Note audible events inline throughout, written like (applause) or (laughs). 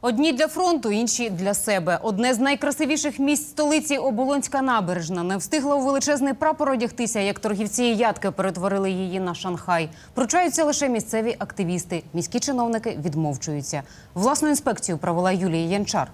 Одні для фронту, інші для себе. Одне з найкрасивіших місць столиці Оболонська набережна не встигла у величезний прапор одягтися, як торгівці і ядки перетворили її на Шанхай. Пручаються лише місцеві активісти. Міські чиновники відмовчуються. Власну інспекцію провела Юлія Янчар.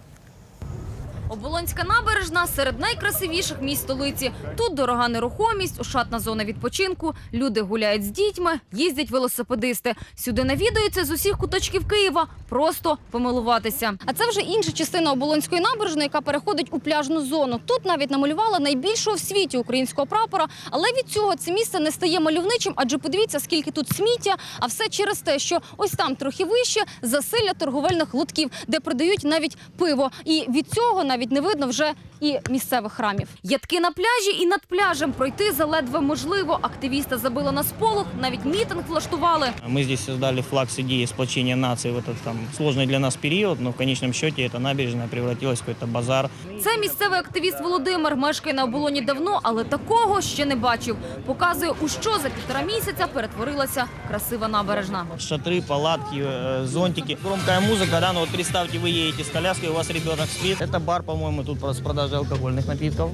Оболонська набережна серед найкрасивіших місць столиці. Тут дорога нерухомість, ошатна зона відпочинку. Люди гуляють з дітьми, їздять велосипедисти. Сюди навідуються з усіх куточків Києва. Просто помилуватися. А це вже інша частина Оболонської набережної, яка переходить у пляжну зону. Тут навіть намалювали найбільшого в світі українського прапора. Але від цього це місце не стає мальовничим, адже подивіться, скільки тут сміття. А все через те, що ось там трохи вище засилля торговельних лотків, де продають навіть пиво. І від цього навіть не видно вже і місцевих храмів. Ядки на пляжі і над пляжем пройти заледве можливо. Активіста забили на сполох, навіть мітинг влаштували. Мы здесь создали флаг с идеей сплочения нации в этот там, сложный для нас период, но в конечном счете эта набережная превратилась в какой-то базар. Це місцевий активіст Володимир мешкає на оболоні давно, але такого ще не бачив. Показує, у що за півтора місяця перетворилася красива набережна. Шатры, палатки, э, зонтики. Громкая музыка, да, ну вот представьте, вы едете с коляской, у вас ребенок спит. Это бар, по-моему, тут с продажей алкогольных напитков.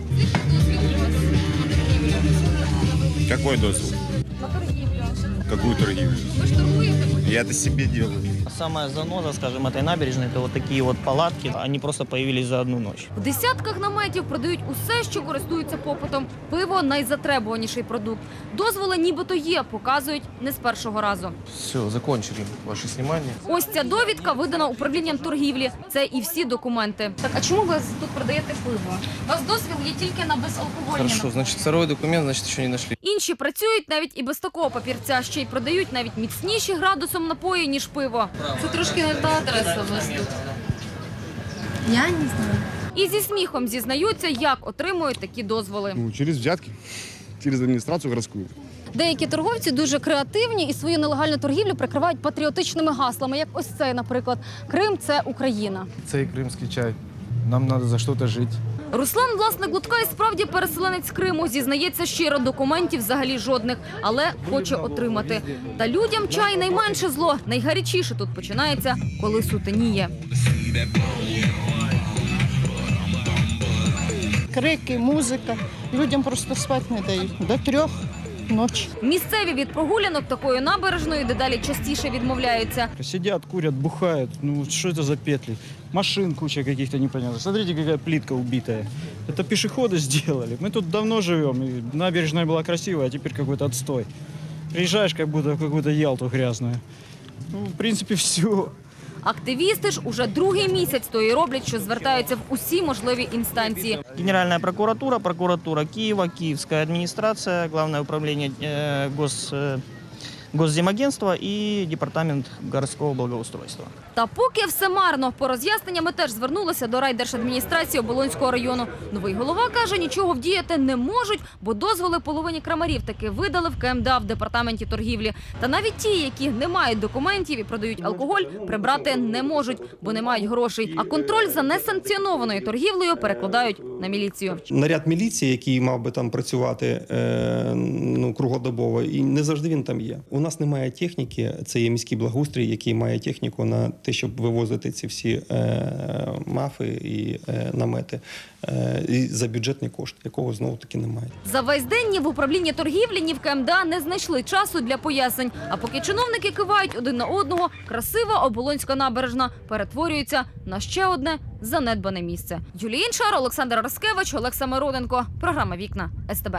Какой дозвол? Какую торгивлю? Я это себе делаю. Самая заноза, скажем, этой набережной, это вот такие вот палатки. Они просто появились за одну ночь. В десятках наметів продають усе, що користується попитом. Пиво найзатребуваніший продукт. Дозволи нібито є, показують не з першого разу. Все, закончили ваше снимание. Ось ця довідка видана управлінням торгівлі. Це і всі документи. Так а чому ви тут продаєте пиво? У вас дозвіл є тільки на безалкогольні Хорошо, значит, второй документ, значит, еще не нашли. Інші працюють навіть і без такого папірця, ще й продають навіть міцніші градусом напої, ніж пиво. Це трошки не та адреса у вас тут. Я не знаю. І зі сміхом зізнаються, як отримують такі дозволи. Ну, через взятки, через администрацию городскую. Деякі торговці дуже креативні і свою нелегальну торгівлю прикривають патріотичними гаслами, як ось цей, наприклад, Крим це Україна. Цей крымский чай. Нам надо за что-то жить. Руслан, власне, Лутка, і справді переселенець Криму. Зізнається щиро, документів взагалі жодних, але хоче отримати. Та людям чай найменше зло. Найгарячіше тут починається, коли сутеніє. крики, музика. Людям просто спати не дають. До трьох ночі. Місцеві від прогулянок такою набережною дедалі частіше відмовляються. Сидят, курят, бухают. Ну, что это за петли? Машин куча каких-то непонятных. Смотрите, какая плитка убитая. Это пешеходы сделали. Мы тут давно живем, и набережная была красивая, а теперь какой-то отстой. Приезжаешь, как будто в какую-то Ялту грязную. Ну, в принципе, (laughs) все. Активісти ж уже другий місяць то і роблять, що звертаються в усі можливі інстанції. Генеральна прокуратура, прокуратура Києва, Київська адміністрація, головне управління э, гос, э, Госземагентства и Департамент городского благоустройства. Та поки все марно. По роз'яснення ми теж звернулися до райдержадміністрації Оболонського району. Новий голова каже, нічого вдіяти не можуть, бо дозволи половині крамарів таки видали в КМДА в департаменті торгівлі. Та навіть ті, які не мають документів і продають алкоголь, прибрати не можуть, бо не мають грошей. А контроль за несанкціонованою торгівлею перекладають на міліцію. наряд міліції, який мав би там працювати е, ну, круглодобово, і не завжди він там є. У нас немає техніки, це є міський благоустрій, який має техніку на те, щоб вивозити ці всі е, мафи і е, намети е, і за бюджетний кошт, якого знову таки немає. За весь день ні в управлінні торгівлі, ні в КМДА не знайшли часу для пояснень. А поки чиновники кивають один на одного, красива оболонська набережна перетворюється на ще одне занедбане місце. Юлія Іншар, Олександр Роскевич, Олег Самироденко. Програма Вікна СТБ.